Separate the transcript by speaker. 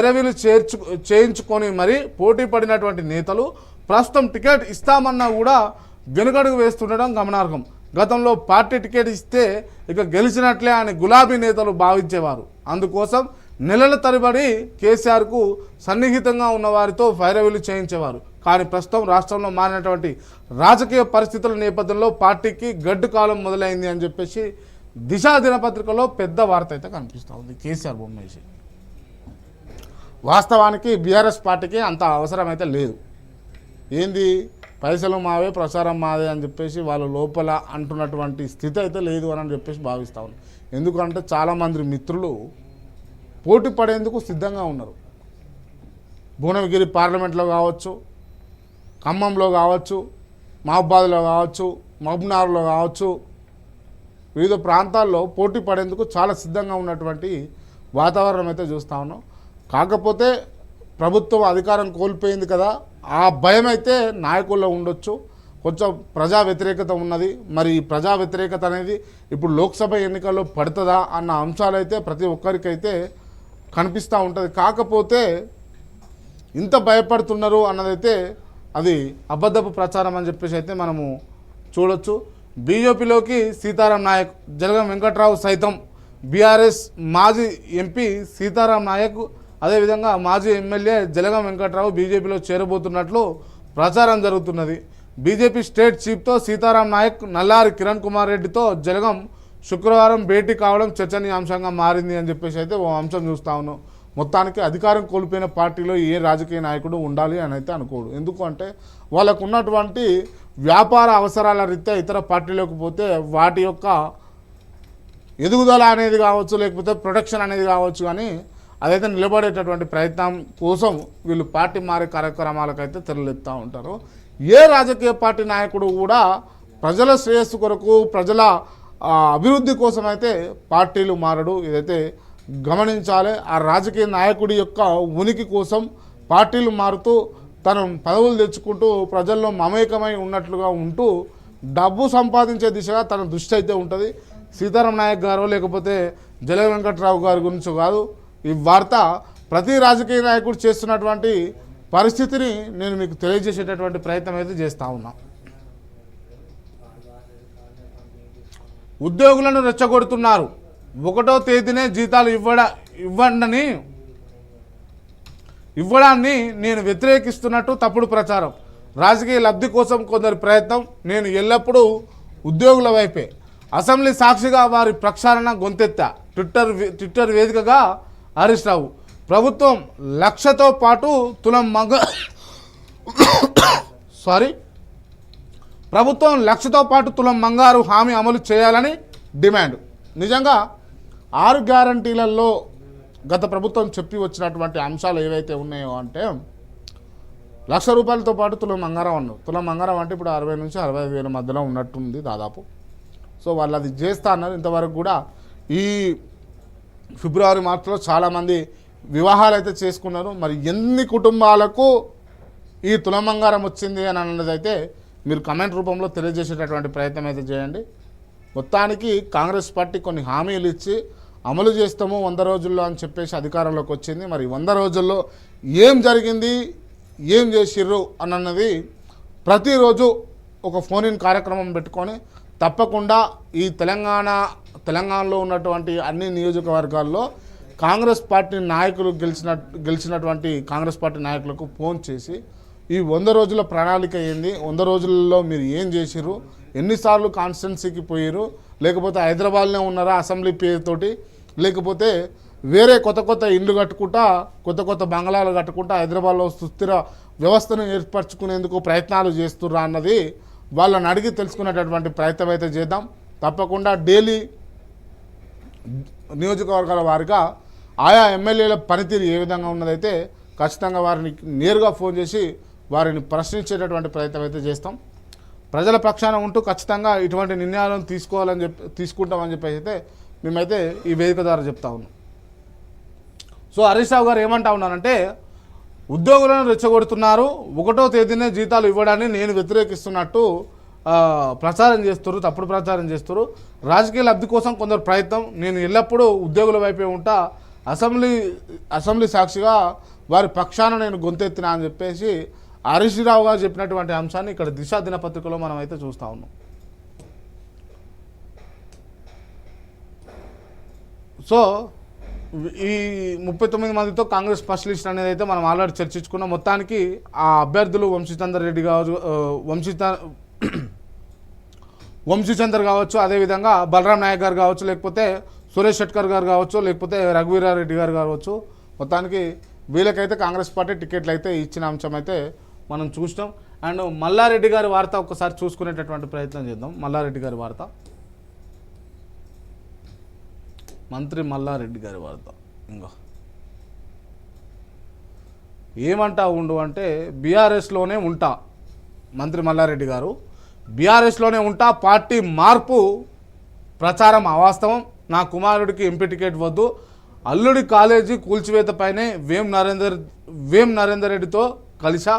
Speaker 1: ఇంటర్వ్యూలు చేర్చు చేయించుకొని మరి పోటీ పడినటువంటి నేతలు ప్రస్తుతం టికెట్ ఇస్తామన్నా కూడా వెనుకడుగు వేస్తుండడం గమనార్హం. గతంలో పార్టీ టికెట్ ఇస్తే ఇక గెలిచినట్లే అని గులాబీ నేతలు భావించేవారు. అందుకోసం నెలల తరబడి కేసీఆర్కు సన్నిహితంగా ఉన్నవారితో ఫైరవీలు చేయించేవారు. కానీ ప్రస్తుతం రాష్ట్రంలో మారినటువంటి రాజకీయ పరిస్థితుల నేపథ్యంలో పార్టీకి గడ్డు కాలం మొదలైంది అని చెప్పేసి దిశా దినపత్రికలో పెద్ద వార్త అయితే కనిపిస్తూ ఉంది. కేసీఆర్ బొమ్మేసి వాస్తవానికి బీఆర్ఎస్ పార్టీకి అంత అవసరమైతే లేదు. ఏంది? పైసలు మావే ప్రచారం మాదే అని చెప్పేసి వాళ్ళ లోపల అంటున్నటువంటి స్థితి అయితే లేదు అని చెప్పేసి భావిస్తా ఉన్నాను ఎందుకంటే చాలామంది మిత్రులు పోటీ పడేందుకు సిద్ధంగా ఉన్నారు. భువనగిరి పార్లమెంట్లో కావచ్చు ఖమ్మంలో కావచ్చు మహబాద్లో కావచ్చు మహబ్నార్లో కావచ్చు వివిధ ప్రాంతాల్లో పోటీ పడేందుకు చాలా సిద్ధంగా ఉన్నటువంటి వాతావరణం అయితే చూస్తా ఉన్నాం. కాకపోతే ప్రభుత్వం అధికారం కోల్పోయింది కదా ఆ భయం అయితే నాయకుల్లో ఉండొచ్చు. కొంచెం ప్రజా వ్యతిరేకత ఉన్నది. మరి ఈ ప్రజా వ్యతిరేకత అనేది ఇప్పుడు లోక్సభ ఎన్నికల్లో పడుతుందా అన్న అంశాలైతే ప్రతి ఒక్కరికైతే కనిపిస్తూ ఉంటుంది. కాకపోతే ఇంత భయపడుతున్నారు అన్నదైతే అది అబద్ధపు ప్రచారం అని చెప్పేసి అయితే మనము చూడొచ్చు. బీజేపీలోకి సీతారాం నాయక్ జలగం వెంకట్రావు సైతం బీఆర్ఎస్ మాజీ ఎంపీ సీతారాం నాయక్ అదేవిధంగా మాజీ ఎమ్మెల్యే జలగం వెంకట్రావు బీజేపీలో చేరబోతున్నట్లు ప్రచారం జరుగుతున్నది. బీజేపీ స్టేట్ చీఫ్తో సీతారాం నాయక్ నల్లారి కిరణ్ కుమార్ రెడ్డితో జలగం శుక్రవారం భేటీ కావడం చర్చనీయాంశంగా మారింది అని చెప్పేసి అయితే ఓ అంశం చూస్తా ఉన్నాం. మొత్తానికి అధికారం కోల్పోయిన పార్టీలో ఏ రాజకీయ నాయకుడు ఉండాలి అని అయితే అనుకోడు. ఎందుకు అంటే వాళ్ళకు ఉన్నటువంటి వ్యాపార అవసరాల రీత్యా ఇతర పార్టీలోకి పోతే వాటి యొక్క ఎదుగుదల అనేది కావచ్చు లేకపోతే ప్రొటెక్షన్ అనేది కావచ్చు కానీ అదైతే నిలబడేటటువంటి ప్రయత్నం కోసం వీళ్ళు పార్టీ మారే కార్యక్రమాలకైతే తెరలేపుతూ ఉంటారు. ఏ రాజకీయ పార్టీ నాయకుడు కూడా ప్రజల శ్రేయస్సు కొరకు ప్రజల అభివృద్ధి కోసం అయితే పార్టీలు మారడు. ఇదైతే గమనించాలి. ఆ రాజకీయ నాయకుడి యొక్క ఉనికి కోసం పార్టీలు మారుతూ తను పదవులు తెచ్చుకుంటూ ప్రజల్లో మమేకమై ఉన్నట్లుగా ఉంటూ డబ్బు సంపాదించే దిశగా తన దృష్టి అయితే ఉంటుంది. సీతారాం నాయక్ గారు లేకపోతే జల వెంకట్రావు గారి గురించి కాదు. ఈ వార్త ప్రతి రాజకీయ నాయకుడు చేస్తున్నటువంటి పరిస్థితిని నేను మీకు తెలియజేసేటటువంటి ప్రయత్నం అయితే చేస్తూ ఉన్నా. ఉద్యోగులను రెచ్చగొడుతున్నారు. ఒకటో తేదీనే జీతాలు ఇవ్వడ ఇవ్వండని ఇవ్వడాన్ని నేను వ్యతిరేకిస్తున్నట్టు తప్పుడు ప్రచారం. రాజకీయ లబ్ధి కోసం కొందరి ప్రయత్నం నేను ఎల్లప్పుడూ ఉద్యోగుల వైపే. అసెంబ్లీ సాక్షిగా వారి ప్రక్షాళన గొంతెత్తా. ట్విట్టర్ ట్విట్టర్ వేదికగా హరీష్ రావు ప్రభుత్వం లక్షతో పాటు తులం మగ సారీ ప్రభుత్వం లక్షతో పాటు తులం మంగారు హామీ అమలు చేయాలని డిమాండ్. నిజంగా ఆరు గ్యారంటీలలో గత ప్రభుత్వం చెప్పి వచ్చినటువంటి అంశాలు ఏవైతే ఉన్నాయో అంటే లక్ష రూపాయలతో పాటు తులం మంగారం అన్నారు. తులం మంగారం అంటే ఇప్పుడు అరవై నుంచి అరవై వేల మధ్యలో ఉన్నట్టుంది దాదాపు. సో వాళ్ళు అది చేస్తా అన్నారు. ఇంతవరకు కూడా ఈ ఫిబ్రవరి మార్చిలో చాలామంది వివాహాలు అయితే చేసుకున్నారు. మరి ఎన్ని కుటుంబాలకు ఈ తులమంగారం వచ్చింది అని అన్నది అయితే మీరు కమెంట్ రూపంలో తెలియజేసేటటువంటి ప్రయత్నం అయితే చేయండి. మొత్తానికి కాంగ్రెస్ పార్టీ కొన్ని హామీలు ఇచ్చి అమలు చేస్తాము వంద రోజుల్లో అని చెప్పేసి అధికారంలోకి వచ్చింది. మరి వంద రోజుల్లో ఏం జరిగింది ఏం చేసిర్రు అని అన్నది ప్రతిరోజు ఒక ఫోన్ ఇన్ కార్యక్రమం పెట్టుకొని తప్పకుండా ఈ తెలంగాణ తెలంగాణలో ఉన్నటువంటి అన్ని నియోజకవర్గాల్లో కాంగ్రెస్ పార్టీ నాయకులు గెలిచిన గెలిచినటువంటి కాంగ్రెస్ పార్టీ నాయకులకు ఫోన్ చేసి ఈ వంద రోజుల ప్రణాళిక ఏంది? వంద రోజులలో మీరు ఏం చేసిర్రు? ఎన్నిసార్లు కాన్స్టిట్యున్సీకి పోయారు లేకపోతే హైదరాబాద్లో ఉన్నారా అసెంబ్లీ పేరుతోటి? లేకపోతే వేరే కొత్త కొత్త ఇండ్లు కట్టుకుంటా కొత్త కొత్త బంగ్లాలు కట్టుకుంటా హైదరాబాద్లో సుస్థిర వ్యవస్థను ఏర్పరచుకునేందుకు ప్రయత్నాలు చేస్తుర్రా అన్నది వాళ్ళని అడిగి తెలుసుకునేటటువంటి ప్రయత్నం అయితే చేద్దాం. తప్పకుండా డైలీ నియోజకవర్గాల వారిగా ఆయా ఎమ్మెల్యేల పనితీరు ఏ విధంగా ఉన్నదైతే ఖచ్చితంగా వారిని నేరుగా ఫోన్ చేసి వారిని ప్రశ్నించేటటువంటి ప్రయత్నం అయితే చేస్తాం. ప్రజల పక్షాన ఉంటూ ఖచ్చితంగా ఇటువంటి నిర్ణయాలను తీసుకోవాలని చెప్పి తీసుకుంటామని చెప్పేసి అయితే మేమైతే ఈ వేదిక ద్వారా చెప్తా ఉన్నాం. సో హరీష్ రావు గారు ఏమంటా ఉన్నారంటే ఉద్యోగులను రెచ్చగొడుతున్నారు ఒకటో తేదీనే జీతాలు ఇవ్వడాన్ని నేను వ్యతిరేకిస్తున్నట్టు ప్రచారం చేస్తారు తప్పుడు ప్రచారం చేస్తారు రాజకీయ లబ్ధి కోసం కొందరు ప్రయత్నం. నేను ఎల్లప్పుడూ ఉద్యోగుల వైపే ఉంటా. అసెంబ్లీ అసెంబ్లీ సాక్షిగా వారి పక్షాన నేను గొంతెత్తినా అని చెప్పేసి హరీష్ రావు గారు చెప్పినటువంటి అంశాన్ని ఇక్కడ దిశ దినపత్రికలో మనం అయితే చూస్తూ ఉన్నాం. సో ఈ ముప్పై తొమ్మిది మందితో కాంగ్రెస్ ఫస్ట్ లిస్ట్ అనేది అయితే మనం ఆల్రెడీ చర్చించుకున్నాం. మొత్తానికి ఆ అభ్యర్థులు వంశీచందర్ రెడ్డి గారు వంశీత వంశీచందర్ కావచ్చు అదేవిధంగా బలరాం నాయక్ గారు కావచ్చు లేకపోతే సురేష్ షెట్కర్ గారు కావచ్చు లేకపోతే రఘువీరారెడ్డి గారు కావచ్చు. మొత్తానికి వీళ్ళకైతే కాంగ్రెస్ పార్టీ టికెట్లు అయితే ఇచ్చిన అంశం అయితే మనం చూసినాం. అండ్ మల్లారెడ్డి గారి వార్త ఒకసారి చూసుకునేటటువంటి ప్రయత్నం చేద్దాం. మల్లారెడ్డి గారి వార్త. మంత్రి మల్లారెడ్డి గారి వార్త. ఇంకా. ఏమంటా ఉండు అంటే బీఆర్ఎస్లోనే ఉంటా మంత్రి మల్లారెడ్డి గారు. బీఆర్ఎస్లోనే ఉంటా పార్టీ మార్పు ప్రచారం అవాస్తవం. నా కుమారుడికి ఎంపీ టికెట్ వద్దు. అల్లుడి కాలేజీ కూల్చివేతపైనే వేం నరేందర్ వేం నరేందర్ రెడ్డితో కలిసా?